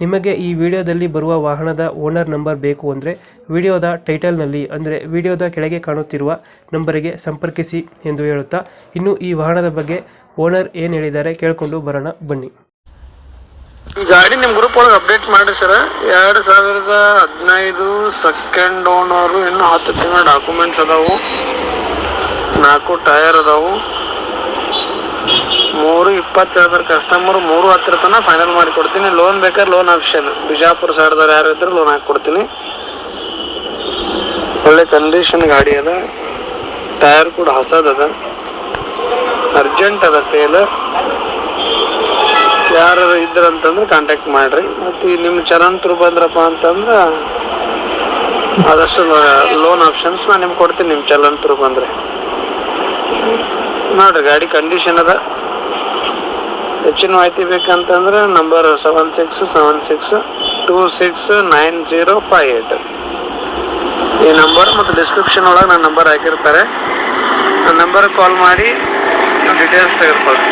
ನಿಮಗೆ ಈ ವಿಡಿಯೋದಲ್ಲಿ ಬರುವ ವಾಹನದ ಓನರ್ ನಂಬರ್ ಬೇಕು ಅಂದರೆ ವಿಡಿಯೋದ ಟೈಟಲ್ನಲ್ಲಿ ಅಂದರೆ ವಿಡಿಯೋದ ಕೆಳಗೆ ಕಾಣುತ್ತಿರುವ ನಂಬರಿಗೆ ಸಂಪರ್ಕಿಸಿ ಎಂದು ಹೇಳುತ್ತಾ, ಇನ್ನು ಈ ವಾಹನದ ಬಗ್ಗೆ ಓನರ್ ಏನು ಹೇಳಿದ್ದಾರೆ ಕೇಳಿಕೊಂಡು ಬರೋಣ, ಬನ್ನಿ. ಈ ಗಾಡಿ ನಿಮ್ಮ ಗ್ರೂಪ್ ಒಳಗೆ ಅಪ್ಡೇಟ್ ಮಾಡಿ ಸರ್ ಎರಡು ಸಾವಿರದ ಹದಿನೈದು ಸೆಕೆಂಡ್ ಓನರು ಇನ್ನು ಹತ್ತು ತಿಂಗಳ ಡಾಕ್ಯುಮೆಂಟ್ಸ್ ಅದಾವು. ನಾಲ್ಕು ಟೈರ್ ಅದಾವು. ಮೂರು ಇಪ್ಪತ್ತು ಕಸ್ಟಮರ್ ಮೂರು ಹತ್ತಿರ ತನಕ ಫೈನಲ್ ಮಾಡಿ ಕೊಡ್ತೀನಿ ಲೋನ್ ಬೇಕಾದ್ರೆ ಲೋನ್ ಆಪ್ಷನ್ ಬಿಜಾಪುರ ಸೈಡ್ದವ್ರು ಯಾರು ಇದ್ರೆ ಲೋನ್ ಹಾಕಿ ಕೊಡ್ತೀನಿ ಒಳ್ಳೆ ಕಂಡೀಷನ್ ಗಾಡಿ ಅದ. ಟೈರ್ ಕೂಡ ಹೊಸದದ ಅರ್ಜೆಂಟ್ ಅದ ಸೇಲ್ ಯಾರು ಇದ್ರಂತಂದ್ರೆ ಕಾಂಟ್ಯಾಕ್ಟ್ ಮಾಡ್ರಿ. ಮತ್ತು ನಿಮ್ಮ ಚಲನ್ ಬಂದ್ರಪ್ಪ ಅಂತಂದ್ರೆ ಆದಷ್ಟು ಲೋನ್ ಆಪ್ಷನ್ಸ್ ನಾನು ನಿಮ್ಗೆ ಕೊಡ್ತೀನಿ. ನಿಮ್ಮ ಚಲನ್ ತ್ರೂ ಬಂದರೆ. ನೋಡ್ರಿ, ಗಾಡಿ ಕಂಡೀಷನ್ ಅದ. ಹೆಚ್ಚಿನ ಮಾಹಿತಿ ಬೇಕಂತಂದ್ರೆ number seven six seven six two six nine zero five eight ಈ ನಂಬರ್ ಮತ್ತು ಡಿಸ್ಕ್ರಿಪ್ಷನ್ ಒಳಗೆ ನನ್ನ ನಂಬರ್ ಹಾಕಿರ್ತಾರೆ. ಆ ನಂಬರ್ ಕಾಲ್ ಮಾಡಿ ಡೀಟೇಲ್ಸ್ ತೆಗೆದುಕೊಳ್ಳಿ.